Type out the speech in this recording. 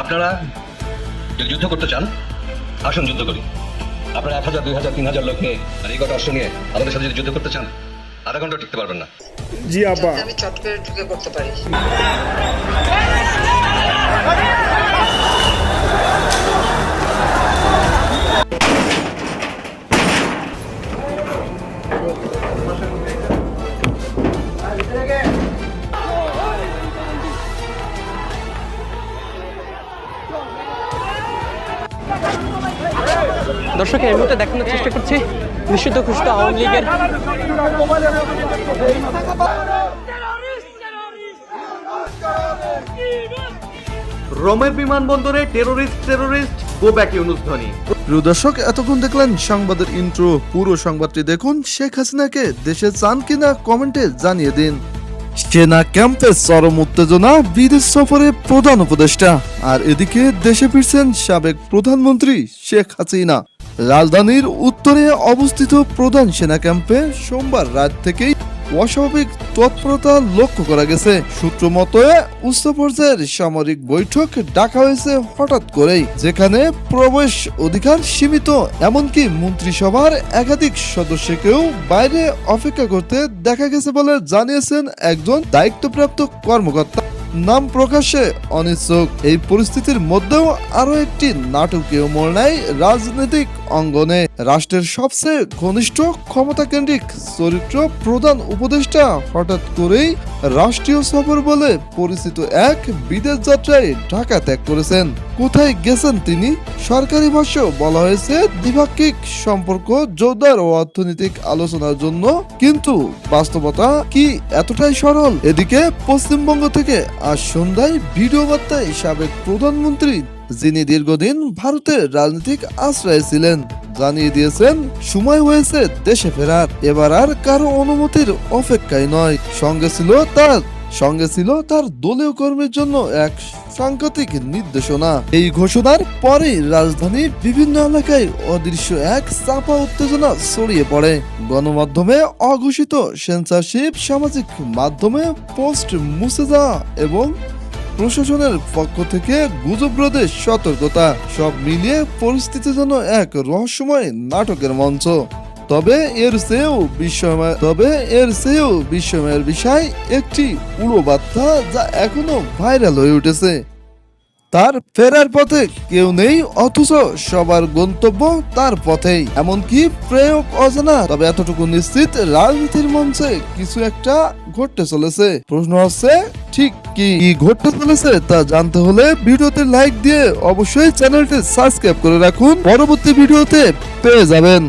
আপনারা যদি যুদ্ধ করতে চান আসুন যুদ্ধ করি আপনারা এক হাজার দুই হাজার তিন হাজার লোক নিয়ে আর এই কটা অস্ত্র নিয়ে আমাদের সাথে যদি যুদ্ধ করতে চান আধা ঘণ্টা টিকতে পারবেন না জি আপা আমি চট করে ঢুকে করতে পারি দর্শক এই মুহূর্তে দেখানোর চেষ্টা করছি নিষিদ্ধ ঘোষিত আওয়ামী লীগের রোমের বিমানবন্দরে terrorist terrorist go back Yunus ধ্বনি প্রিয় দর্শক এতক্ষণ দেখলেন সংবাদের ইন্ট্রো পুরো সংবাদটি দেখুন শেখ হাসিনাকে দেশে চান কিনা কমেন্টে জানিয়ে দিন। সেনা ক্যাম্পে চরম উত্তেজনা বিদেশ সফরে প্রধান উপদেষ্টা। আর এদিকে দেশে ফিরছেন সাবেক প্রধানমন্ত্রী শেখ হাসিনা। রাজধানীর উত্তরে অবস্থিত প্রধান সেনা ক্যাম্পে সোমবার রাত থেকেই অস্বাভাবিক তৎপরতা লক্ষ্য করা গেছে। সূত্র মতো, উচ্চ পর্যায়ের সামরিক বৈঠক ডাকা হয়েছে হঠাৎ করেই, যেখানে প্রবেশ অধিকার সীমিত, এমনকি মন্ত্রিসভার একাধিক সদস্যকেও বাইরে অপেক্ষা করতে দেখা গেছে বলে জানিয়েছেন একজন দায়িত্বপ্রাপ্ত কর্মকর্তা। নাম প্রকাশে অনিচ্ছুক। এই পরিস্থিতির মধ্যেও আরও একটি নাটকীয় মোড় নেয় রাজনৈতিক অঙ্গনে রাষ্ট্রের সবচেয়ে ঘনিষ্ঠ ক্ষমতা কেন্দ্রিক চরিত্র প্রধান উপদেষ্টা হঠাৎ করেই রাষ্ট্রীয় সফর বলে পরিচিত এক বিদেশ যাত্রায় ঢাকা ত্যাগ করেছেন। কোথায় গেছেন তিনি? সরকারি ভাষ্য বলা হয়েছে দ্বিপাক্ষিক সম্পর্ক, জোরদার ও অর্থনৈতিক আলোচনার জন্য। কিন্তু বাস্তবতা কি এতটাই সরল? এদিকে পশ্চিমবঙ্গ থেকে আজ সন্ধ্যায় ভিডিও বার্তায় সাবেক প্রধানমন্ত্রী যিনি দীর্ঘদিন ভারতের রাজনৈতিক আশ্রয়ে ছিলেন, জানিয়ে দিয়েছেন, সময় হয়েছে দেশে ফেরার। এবার আর কারও অনুমতির অপেক্ষায় নয়। সঙ্গে ছিল তার, সঙ্গে ছিল তার দলীয় কর্মীর জন্য এক সাংঘাতিক নির্দেশনা। এই ঘোষণার পরে রাজধানীর বিভিন্ন এলাকায় অদৃশ্য এক চাপা উত্তেজনা ছড়িয়ে পড়ে। গণমাধ্যমে অঘোষিত সেন্সারশিপ সামাজিক মাধ্যমে পোস্ট মুছে যাওয়া এবং প্রশাসনের পক্ষ থেকে গুজব সতর্কতা, সব মিলিয়ে পরিস্থিতি যেন এক রহস্যময় নাটকের মঞ্চ। তবে এর চেয়েও বিশ্বময় তবে এর চেয়েও বিশ্বময়ের বিষয় একটি উড়ো বার্তা যা এখনও ভাইরাল হয়ে উঠেছে। তার ফেরার পথে কেউ নেই, অথচ সবার গন্তব্য তার পথেই। এমনকি প্রয়োগ অজানা, তবে এতটুকু নিশ্চিত রাজনীতির মঞ্চে কিছু একটা ঘটতে চলেছে। প্রশ্ন হচ্ছে ঠিক কি ঘটতে চলেছে তা জানতে হলে ভিডিওতে লাইক দিয়ে অবশ্যই চ্যানেলটি সাবস্ক্রাইব করে রাখুন। পরবর্তী ভিডিওতে পেয়ে যাবেন।